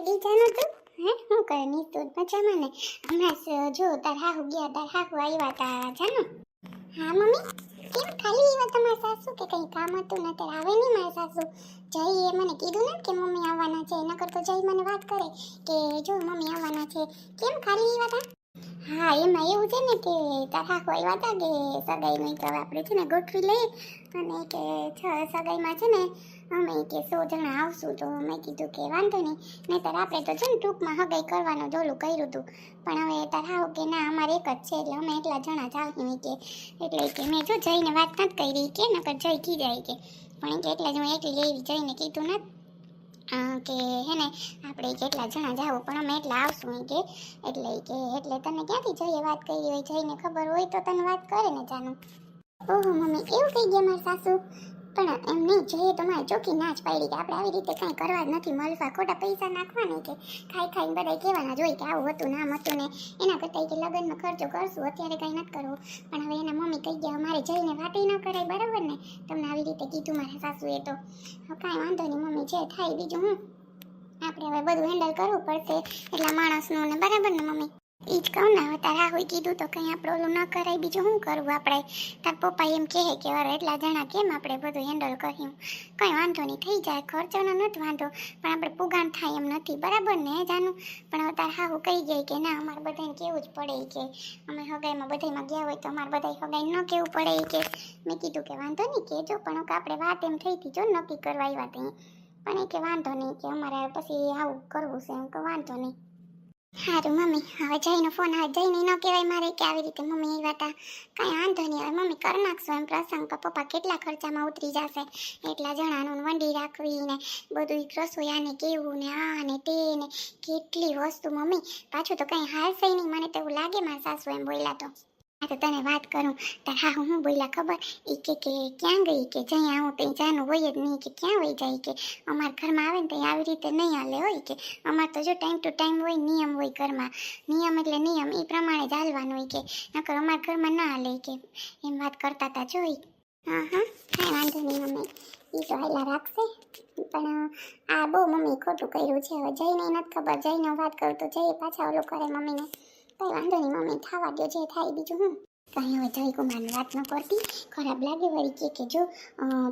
ગઈ જાનું તું? હે? હું કરે ની તું મજામાં ને? હમણાં જો, તાર હાહુ ગયા, તાર હાહુ આવ્યા તા, જાનો? હા, મમ્મી? કેમ ખાલી એવા તમારા સાસુ કે કંઈ કામ હતું ને ત્યારે આવે નહીં મારા સાસુ? જઈ એ મને કીધું ને કે મમ્મી આવવાના છે એના કરતો જય મને વાત કરે કે જો મમ્મી આવવાના છે. કેમ ખાલી એવા તા? હા, એમાં એવું છે ને કે તારા કોઈ વાત કે નહીં તો આપણે છે ને ગોઠવી લઈએ અને કે સગાઈમાં છે ને અમે કે સો જણા આવશું તો મેં કીધું કે વાંધો નહીં. નહીંતર આપણે તો છે ને ટૂંકમાં હગાઈ કરવાનું જોલું કર્યું હતું. પણ હવે તારા કે ના, અમારે એક જ છે એટલે અમે એટલા જણા જાવીએ કે. એટલે કે મેં જો જઈને વાત નથી કરી કે, નકર જઈ કી જાય કે. પણ કે એટલે જ હું એકલી એવી જઈને કીધું નથી. કે હે ને, આપણે કેટલા જણા જાવું પણ અમે એટલા આવશું કે. એટલે કે, એટલે તને ક્યાંથી જઈએ વાત કરી હોય, જઈને ખબર હોય તો તને વાત કરે ને જાનું. ઓહો, મમ્મી, એવું કહી ગયા મારા સાસુ? પણ એમ નહીં જોઈએ તો મારે ચોખ્ખી ના જ પાડી કે આપણે આવી રીતે કંઈ કરવા જ નથી. મળવા ખોટા પૈસા નાખવાના કે ખાઈ ખાઈને બધા કહેવાના જોઈએ કે આવું હતું નામ હતું ને. એના કરતાં કે લગ્નમાં ખર્ચો કરશું, અત્યારે કંઈ નથી કરવું. પણ હવે એના મમ્મી કહી ગયા, અમારે જઈને વાતે ન કરાય, બરાબર ને? તમને આવી રીતે કીધું મારા સાસુએ તો. કાંઈ વાંધો નહીં, મમ્મી જે થાય બીજું હું? આપણે હવે બધું હેન્ડલ કરવું પડશે, એટલા માણસનું ને બરાબર ને, મમ્મી? ઈ જ કહું ને, હવે તારા હોય કીધું તો કંઈ આપણે ઓલું ન કરાય. બીજું શું કરવું આપણે? તાર પપ્પા એમ કહે કે અરે એટલા જણા કેમ આપણે બધું હેન્ડલ કર્યું? કંઈ વાંધો નહીં, થઈ જાય ખર્ચોનો નથી વાંધો. પણ આપણે પુગાણ થાય એમ નથી, બરાબર ને જાનું? પણ હવે તાર હાહુ કહી ગઈ કે ના, અમારે બધાને કેવું જ પડે કે, અમે હગાઈમાં બધામાં ગયા હોય તો અમારે બધા હગાઈ ન કેવું પડે કે. મેં કીધું કે વાંધો નહીં કહેજો પણ આપણે વાત એમ થઈ હતી, જો નક્કી કરવા આવ્યા ત્યાં પણ એ કે વાંધો નહીં, કે અમારે પછી આવું કરવું છે એમ કે વાંધો નહીં. સારું મમ્મી, હવે જઈનો ફોન આવે જઈને ન કહેવાય મારે કે આવી રીતે મમ્મી આવ્યા હતા કાંઈ વાંધો નહીં, હવે મમ્મી કરી નાખશું એમ. પ્રસંગ કે પપ્પા કેટલા ખર્ચામાં ઉતરી જશે. એટલા જણાનું વંડી રાખવી ને બધું રસોઈ રસોયાને કેવું ને આ ને તે ને કેટલી વસ્તુ, મમ્મી. પાછું તો કંઈ હાલશે નહીં. મને તો એવું લાગે મારા સાસુ એમ બોલ્યા તો. તો તને વાત કરું. તાર હા હું બોલ્યા ખબર? એ કે કે, ક્યાં ગઈ કે? જઈ આવું ત્યાં જાનું હોય જ નહીં કે ક્યાં વહી જાય કે? અમારા ઘરમાં આવે ને ત્યાં આવી રીતે નહીં હાલે હોય કે? અમારે તો જો ટાઈમ ટુ ટાઈમ હોય, નિયમ હોય ઘરમાં. નિયમ એટલે નિયમ એ પ્રમાણે જ હાલવાનું હોય કે? નકર અમારા ઘરમાં ના હાલે કે? એમ વાત કરતા હતા જોઈ. હા હા, કાંઈ વાંધો નહીં મમ્મી. એ તો હાલા રાખશે. પણ, આ બહુ મમ્મી ખોટું કર્યું છે. હવે જઈને નથી ખબર. જઈને વાત કરું તો જઈએ પાછા ઓલું કરે મમ્મીને. કઈ વાંધો નહીં, મમ્મી, થવા દો જે થાય બીજું હું. કઈ હવે જય કુમારની વાત ન કરતી. ખરાબ લાગે વળી કે કે જો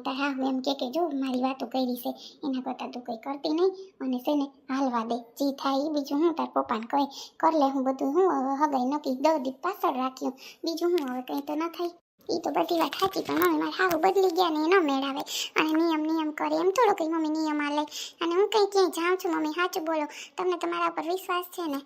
તારા એમ કે કે જો, મારી વાતો કરી છે, એના કરતાં તું કંઈ કરતી નહીં અને છે ને, હાલવા દે, જે થાય એ બીજું હું તાર પપ્પાને કહે કર લે, હું બધું હું હવે હગાઈ નક્કી દસ દીપ પાછળ રાખ્યું. બીજું હું હવે કંઈ તો ન થાય. એ તો બધી વાત સાચી, પણ મમ્મી, મારે હાહુ બદલી ગયા ને એનો ન મેળાવે. અને નિયમ નિયમ કરે, એમ થોડો કંઈ મમ્મી નિયમ આલે. અને હું કંઈ ક્યાંય જાઉં છું, મમ્મી, સાચું બોલો. તમને તમારા ઉપર વિશ્વાસ છે ને?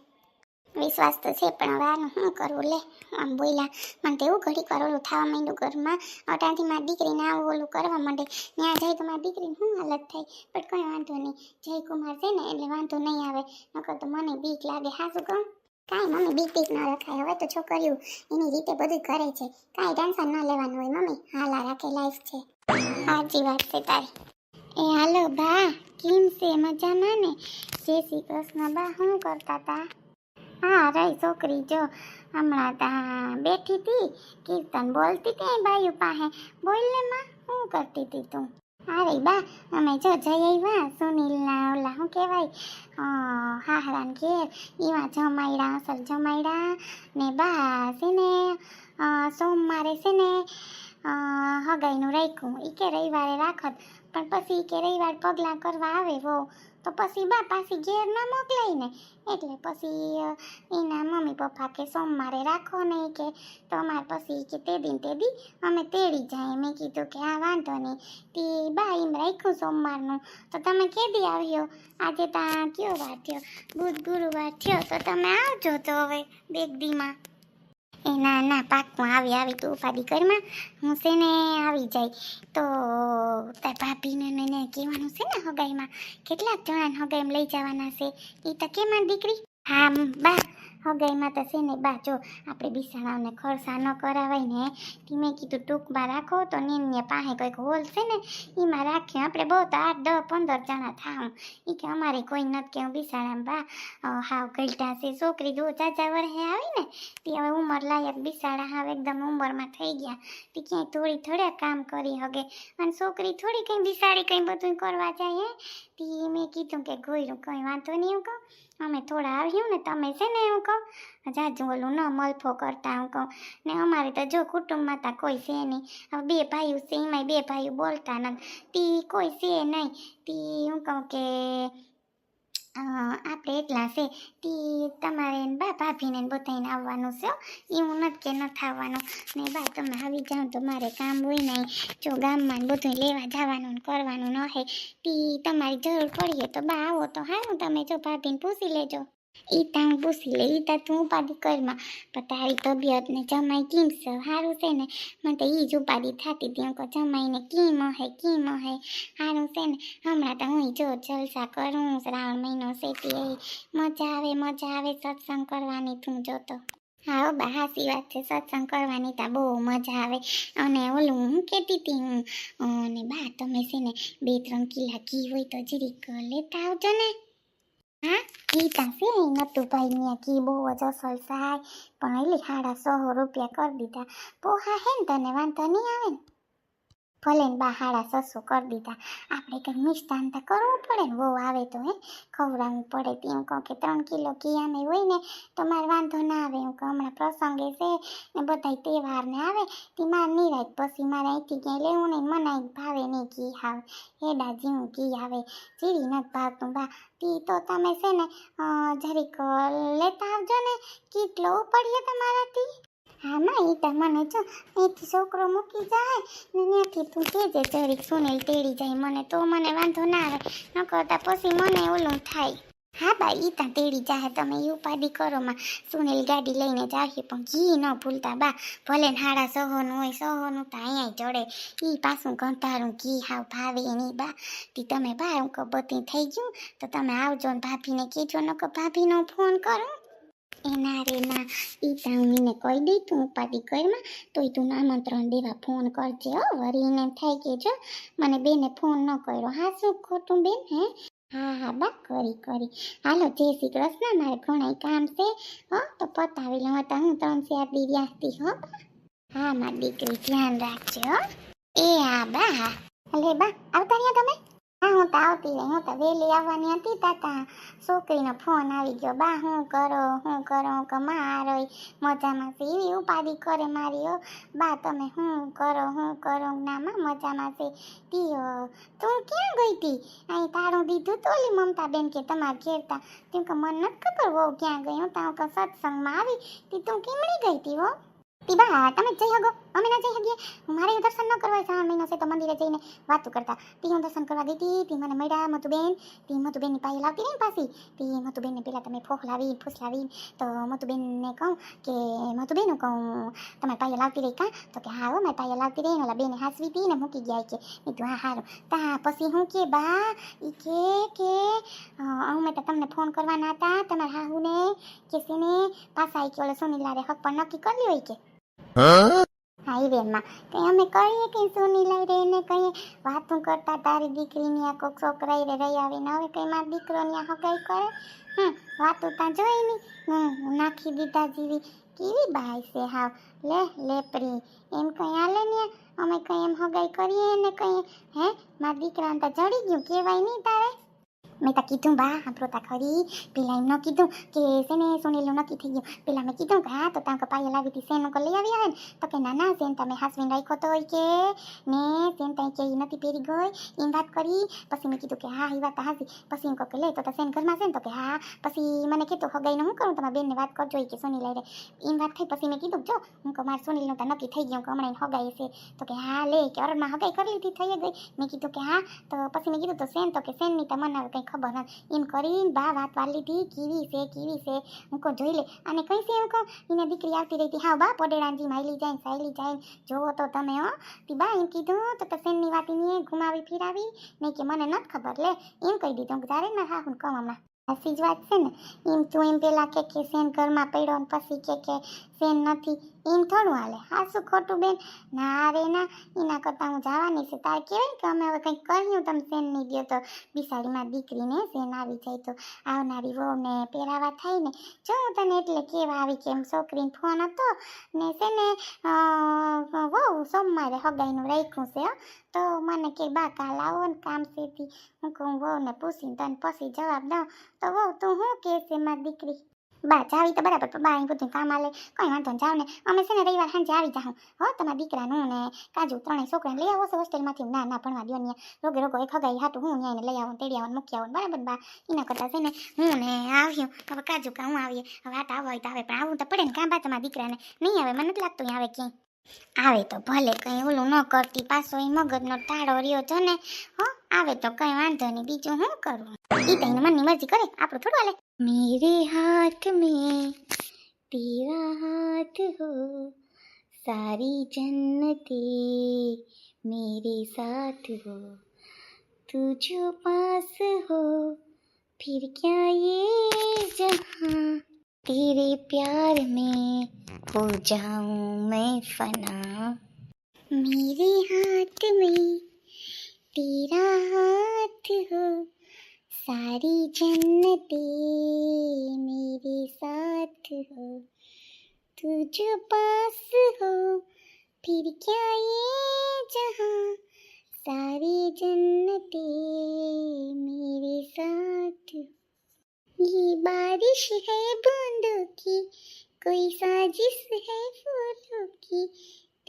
વિશ્વાસ તો છે, પણ હવે આનું શું કરવું? લે, આમ બોલ્યા. મને તો એવું ઘડીક વાર ઓલું થવા માંડ્યું ઘરમાં. અટાણથી મારી દીકરીને આવું ઓલું કરવા માંડે. ત્યાં જાય તો મારી દીકરીને શું હાલત થાય? પણ કંઈ વાંધો નહીં. જયકુમાર છે ને, એટલે વાંધો નહીં આવે. નકર તો મને બીક લાગે. હા, શું કહું? કાંઈ મમ્મી બીક બીક ન રખાય. હવે તો છોકરીઓ એની રીતે બધું કરે છે. કાંઈ ટેન્શન ન લેવાનું હોય મમ્મી. હાલા રાખે લાઈફ છે. સાચી વાત છે તારી. એ હાલો બા, કેમ છે? મજામાં ને? જય શ્રી કૃષ્ણ બા, શું કરતા હતા હા, રહી છોકરી, જો. હમણાં ત્યાં બેઠી હતી કીર્તન બોલતી હતી બાયુ પાસે. બોલને માં શું કરતી હતી તું? અરે બા, અમે જો જઈ આવ્યા, સુનિલના ઓલા શું કહેવાય હાહરાન ઘેર. એવા જમાયડા, અસલ જમાયડા. ને બા છે ને સોમવારે છે ને હગાઈનું રાખ્યું. એ કે રવિવારે રાખત, પણ પછી કે રવિવાર પગલાં કરવા આવે વહુ. તો પછી બા પાછી ઘેર ના મોકલાય ને. એટલે પછી એના મમ્મી પપ્પા કે સોમવારે રાખો ને કે, તો અમારે પછી કે તે દિન તે દી અમે તેડી જાય. મેં કીધું કે હા વાંધો નહીં તે બા એમ રાખ્યું સોમવારનું. તો તમે કેદી આવ્યો? આજે ત્યાં કયો વાર થયો? બુધ ગુરુવાર થયો. તો તમે આવજો તો હવે બેગ દીમાં એ ના ના પાકમાં આવી આવી તું ઉપાધિ કરમાં હું છે ને આવી જાય. તો ભાભીને ને કહેવાનું છે ને હગાઈમાં. કેટલાક જણાને હગાઈમાં લઈ જવાના છે. એ તો કેમાં દીકરી? હા બા હગાઈમાં તો છે ને બા જો આપણે બિસાણાઓને ખર્ચા ન કરાવાય ને તી મેં કીધું ટૂંકમાં રાખો તો નીને પાસે કંઈક હોલ છે ને એમાં રાખ્યું આપણે બહુ તો આઠ દસ પંદર જણા થાવ એ કે અમારે કોઈ નથી કે બિસાડા બા અ, હાવ ગલટા છે. છોકરી જો ચાચા વર્ષે આવી ને તે હવે ઉંમર લાયક બિસાડા હાવ એકદમ ઉંમરમાં થઈ ગયા. તે ક્યાંય થોડી થોડા કામ કરી હગે. અને છોકરી થોડી કંઈ બિસાડી કંઈ બધું કરવા જાય હે? તી મેં કીધું કે ગોયરું કંઈ વાંધો નહીં હું કહું. અમે થોડા આવ્યું ને તમે છે ને હું કહું? જાજુ ઓલું ન મલફો કરતા હું કહું. ને અમારે તો જો કુટુંબમાં તા કોઈ છે નહીં. હવે બે ભાઈઓ છે, એમાંય બે ભાઈઓ બોલતા નથી. તી કોઈ છે નહીં. તી હું કહું કે આપણે એટલા છે. તી તમારે બા ભાભીને બધાને આવવાનું છે એવું નથી કે નથી આવવાનું. ને બા, તમે આવી જાઓ તો મારે કામ હોય નહીં. જો ગામમાં બધું લેવા જવાનું ને કરવાનું ન હોય. તી તમારી જરૂર પડીએ તો બા આવો તો હારું. તમે જો ભાભીને પૂછી લેજો. ઈ તા હું પૂછી લે, ઈ તા ઉપાધિ કરમાં પણ તારી તબિયત ને જમાઈ કેમ છે? સારું છે ને? મને તો ઈ જ ઉપાધિ થતી હતી. કે જમાઈને કેમ હે કેમ હે? સારું છે ને? હમણાં તો હું જો જલસા કરું, શ્રાવણ મહિનો સેતી મજા આવે મજા આવે સત્સંગ કરવાની તું જોતો હા બા હાસી વાત છે. સત્સંગ કરવાની તો બહુ મજા આવે. અને ઓલું હું કહેતી હતી હું અને બા, તમે છે ને બે ત્રણ કિલા ઘી હોય તો જરીક લેતા આવજો ને. હા ઘી તાસે નતું ભાઈ ને ઘી બહુ જ અસલ થાય પણ એટલે સાડા સો રૂપિયા કરી દીધા. પોહા હે ને તને વાંધો નહીં આવે ને? ભલે ને બા સાડા કરી દીધા. આપણે કંઈ મિષ્ટાન તો કરવું પડે ને બહુ આવે તો, હે? ખવડાવવું પડે તે હું કહું કે ત્રણ કિલો આમે હોય ને, તો મારે વાંધો ના આવે. હું કહું, હમણાં પ્રસંગે છે ને બધાય તહેવાર ને આવે, તે મારે નિરાય પછી મારે અહીંથી ક્યાંય લેવું નહીં મનાય ભાવે નહીં ઘી આવે. હેડા જેવું ઘી આવે જીરી નથી ભાવતું, બા. તી તો તમે છે ને જરીક લેતા આવજો ને, કેટલો ઉપડીએ તમારાથી? હા માં એ તમને મને જો અહીંથી છોકરો મૂકી જાય ને ત્યાંથી તું કહેજે જરીક સુનિલ તેડી જાય મને તો મને વાંધો ના આવે ન કરતા પછી મને ઓલું થાય. હા, બા, ઈ ત્યાં તેડી જાહે, તમે એ ઉપાધિ કરો માં. સુનિલ ગાડી લઈને જાહે, પણ ઘી ન ભૂલતા, બા. ભલે હાડા સહોનું હોય, સહોનું તો અહીંયા ચડે. ઈ પાછું ગંધારું ઘી હાવ ભાવે નહીં બા. તી તમે બા, હું કબતી થઈ ગયું, તો તમે આવજો ને ભાભીને કહેજો ન કે ભાભીનો ફોન કરું. એના રે એ એને કહી દઈ તું ઉપાધિ કરમાં, તોય તું આમંત્રણ દેવા ફોન કરજે, હો વરીને થઈ કે જો, મને બેને ફોન ન કર્યો. હા, શું ખોટું બેન, હે? હા હા, બા, કરી કરી. હાલો, જય શ્રી કૃષ્ણ, મારે ઘણાય કામ છે, હો, તો પતાવી લઉં. તો હું ત્રણ ચાર દી વ્યાસતી હો. હા, મારી દીકરી, ધ્યાન રાખજો, હો. એ હા બા, હા. અલે, બા, આવતા રહ્યા તમે? હા હું તો આવતી રહી. હું તો વહેલી આવવાની હતી તાતા. છોકરીનો ફોન આવી ગયો. બા હું કરો? હું કરો? કે મારોય મજામાં છે. એવી ઉપાધિ કરે મારી હો. બા તમે હું કરો? હું કરો? ના માં મજામાં છે. તી અ, તું ક્યાં ગઈ તી? અહીં તાળું દીધું તો ઓલી મમતા બેન કે તમારે ઘેરતા તું. કે મને નથી ખબર વહુ ક્યાં ગઈ. હું તાવ કે સત્સંગમાં આવી. તી તું કેમણી ગઈ તી હો? તી બા તમે જઈ હગો. અમે ના જઈ શકીએ. મારે દર્શન ન કરવા શ્રાવણ મહિનો છે તો મંદિરે જઈને વાતો કરતા. તી હું દર્શન કરવા ગઈ હતી મને મળ્યા મતુબેન તી મતુબેનની પાયે લાવતી રહી પાછી. તી મતુબેનને પહેલાં તમે ફોખ લાવી ફૂસ લાવી તો મતુબેનને કહું કે મતુબેન હું કહું, તમારે પાયે લાવતી રહી કાં? તો કે, હા, હો, મારી લાવતી રહી ઓલા બેને હાસવી હતી ને મૂકી ગયા કે મેં કીધું હા, હારું. તા પછી હું કે, બા, ઈ કે કે અમે તો તમને ફોન કરવાના હતા, તમારા હાહુને કે છે ને પાછા કે ઓલે સુનિલારે હક પણ નક્કી કરી હોય કે. હા ઈ અમે કહીએ કે સુનિલા રે ને કહીએ વાતું કરતા તારી દીકરીની આ કોક છોકરાઈ રે રહી આવીને. હવે કંઈ મારા દીકરોની આ હગાઈ કરે? હમ, વાતું ત્યાં જોઈ નહીં હું નાખી દીધા જેવી. કેવી બાઈ છે હાવ. લે લેપરી એમ કંઈ હાલે ને અમે કંઈ એમ હગાઈ કરીએ ને કંઈ? હે, મારા દીકરાને તો જડી ગયું. કહેવાય નહીં તારે? મેં તો કીધું બા તા ખરી પેલા એમ ન કીધું કે સેને સુનિલનું નક્કી થઈ ગયું પેલા મેં કીધું કે હા તો તાંકો કપાઈ લાવી હતી સેન લઈ આવી આવે ને તો કે ના ના સેન તમે હાસવીને રાખ્યો તો હોય કે ને સેન ત્યાં કે નથી પહેરી ગઈ એમ વાત કરી પછી મેં કીધું કે હા એ વાત હાસી પછી એમ કહો કે લે તો સેન ઘરમાં છે ને તો કે હા પછી મને કીધું હગાઈને હું કરું તમારા બેનને વાત કરજો કે સુનિલ આવી એમ વાત થઈ પછી મેં કીધું જો હું કે મારે સુનિલનું તો નક્કી થઈ ગયું કે હમણાં હગાઈ છે તો કે હા લે કે અરણમાં હગાઈ કરી લીધી થઈ ગઈ મેં કીધું કે હા તો પછી મેં કીધું તો સેન તો કે સેનની તો મને હવે કંઈ ખબર નથી એમ કરીને બા વાત વાર લીધી, કેવી છે કેવી છે. હું કહું, જોઈ લે. અને કઈ છે હું કહું, એને દીકરી આવતી રહી હા બા પોડેડાંજી માયલી જાય સાયલી જાય જોવો તો તમે, હો. તી બા એમ કીધું, તો તો વાત નહીં ઘુમાવી ફિરાવી? નહીં કે મને નથી ખબર. લે, એમ કહી દીધું. તારે ના, હા, હું કહું હમણાં. સાચી જ વાત છે ને. એમ તું એમ પેલા કે કે સેન ઘરમાં પડ્યો ને પછી કે કે સેન નથી. એમ થોડું હાલે. હા શું ખોટું બેન. ના રે, ના. એના કરતાં હું જવાની છે. તારે કહેવાય કે અમે હવે કંઈક કહ્યું તમે સેન નહીં દો તો બિસાડીમાં દીકરીને સેન આવી જાય તો આવનારી વહુને પહેરાવા થાય ને. જો હું તને એટલે કેવા આવી કે એમ છોકરીને ફોન હતો ને છે ને વહુ સોમવારે હગાઈનું રાખ્યું છે તો મને કે, બા, કાલ આવો ને કામ સેથી. હું કહું, વહુને પૂછીને તને પછી જવાબ દઉં. તો વહુ, તું શું કહેશે, મારી દીકરી? બા જાવી તો બરાબર, પણ બા અહીં બધું કામ આલે, કંઈ વાંધો જાવ ને. અમે છે ને રવિવાર સાંજે આવી જાઉં હો, તમારા દીકરાનું ને કાજુ ત્રણેય છોકરાને લઈ આવો છો હોસ્ટેલમાંથી, ના ના, ભણવા દો ને રોગે રોગો એ ખગાઈ હાટું, હું ન્યાયને લઈ આવું તેડી આવું મૂકી આવું બરાબર બા? એના કરતાં છે ને હું ને આવ્યું હવે કાજુ કા હું આવીએ? હવે આવો હોય તો આવે, પણ આવું તો પડે ને કાં બા તમારા દીકરાને? નહીં આવે, મને નથી લાગતું આવે ક્યાંય. આવે તો ભલે, કંઈ ઓલું ન કરતી, પાછો એ મગજનો ટાળો રહ્યો છો ને. હો, આવે તો કંઈ વાંધો નહીં, બીજું શું કરવું એ તો એની મનની મરજી કરે, આપણું થોડું હાલે. मेरे हाथ में तेरा हाथ हो सारी जन्नते मेरे साथ हो तू जो पास हो फिर क्या ये जहाँ तेरे प्यार में हो जाऊँ मैं फना मेरे हाथ में तेरा हाथ हो सारी जन्नतें मेरे साथ हो तू जो पास हो फिर क्या ये जहां सारी जन्नतें मेरे साथ हो। ये बारिश है बूंदों की कोई साजिश है फूलों की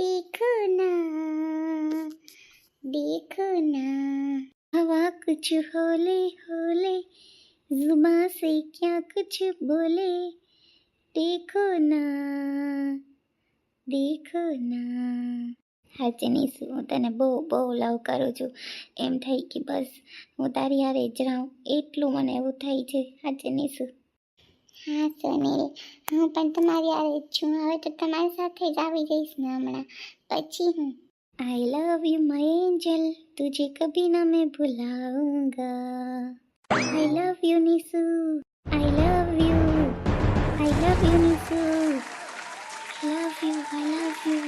देखो ना देखो ना हवा कुछ होले होले जुबा से क्या कुछ बोले देखो ना देखो ના હાચે નીસુ હું તને બહુ બહુ લવ કરું છું એમ થાય કે બસ હું તારી હારે જ રહું એટલું મને એવું થાય છે હાચે નીસુ હા સોનેલ હું પણ તમારી હારે જ છું હવે તો તમારી સાથે જ આવી જઈશ ને હમણાં પછી હું I love you my angel तुझे कभी ना मैं भुलाऊंगा I love you Nisu I love you I love you Nisu love you I love you